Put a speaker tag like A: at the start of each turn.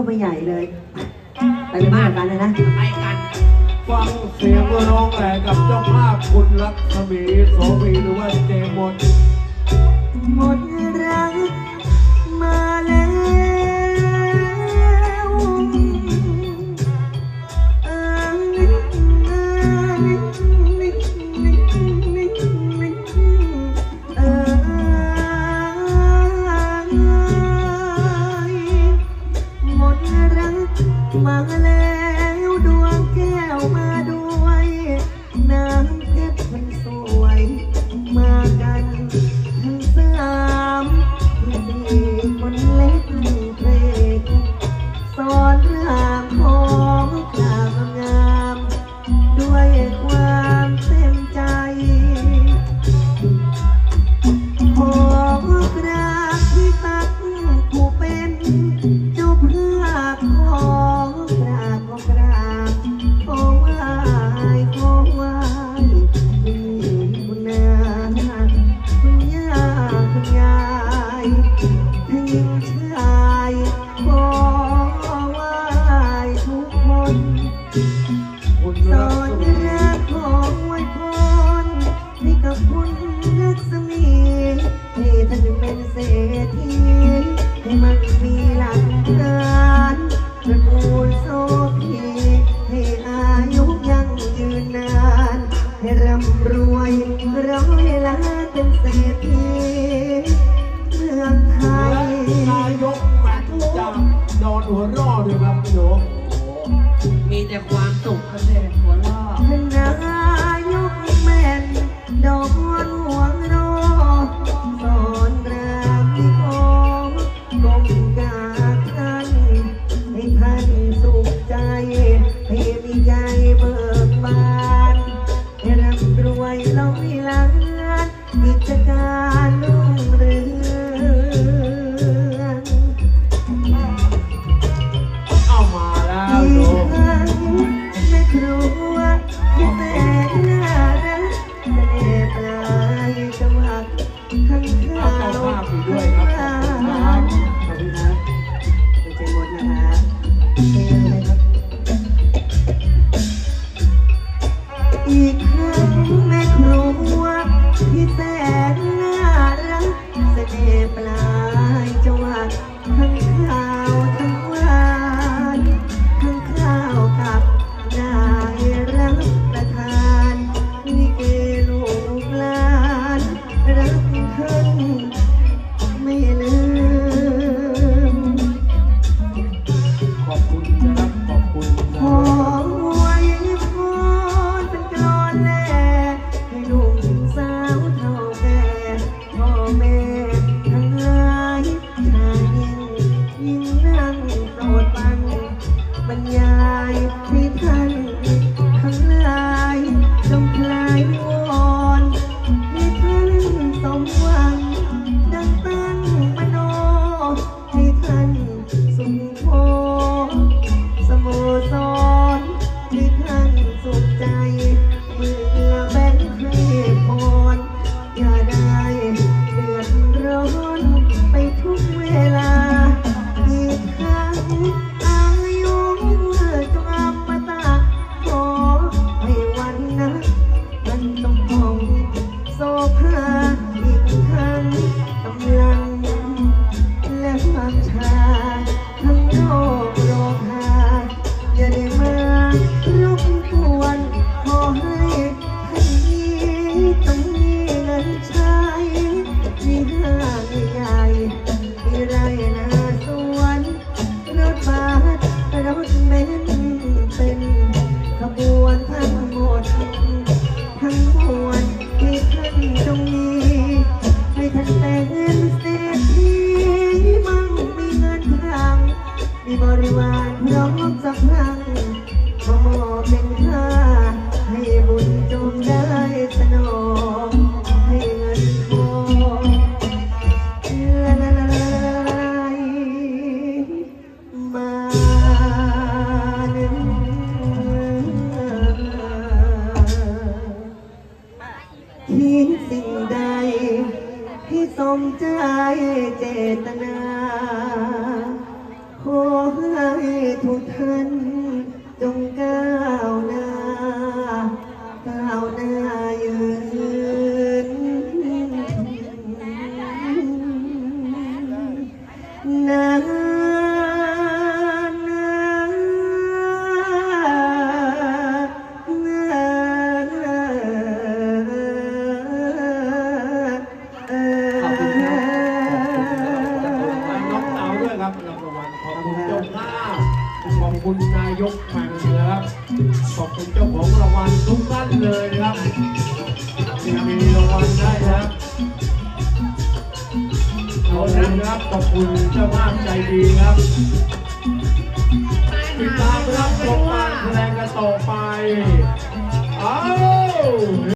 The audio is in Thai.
A: เข้าไปใหญ่เลย ไปบ้านกันเลยนะ
B: ไปกัน
C: ฟังเสียงร้องแหลกับเจ้าภาพคุณลักษมีโสมีหรือว่าเจม
A: ส์หมด ห
C: มด
B: Thank you. สุข
A: ใจ ให้มีใจเบิก Thank you. ใจเจตนา
C: คุณนายกแข่งนะครับขอบคุณเจ้าของรางวัลทุกท่านเลยนะครับที่มีรางวัลได้นะครับขอบคุณครับขอบคุณเจ้าภาพใจดีครับติดตามรับชมการแสดงกันต่อไปเอา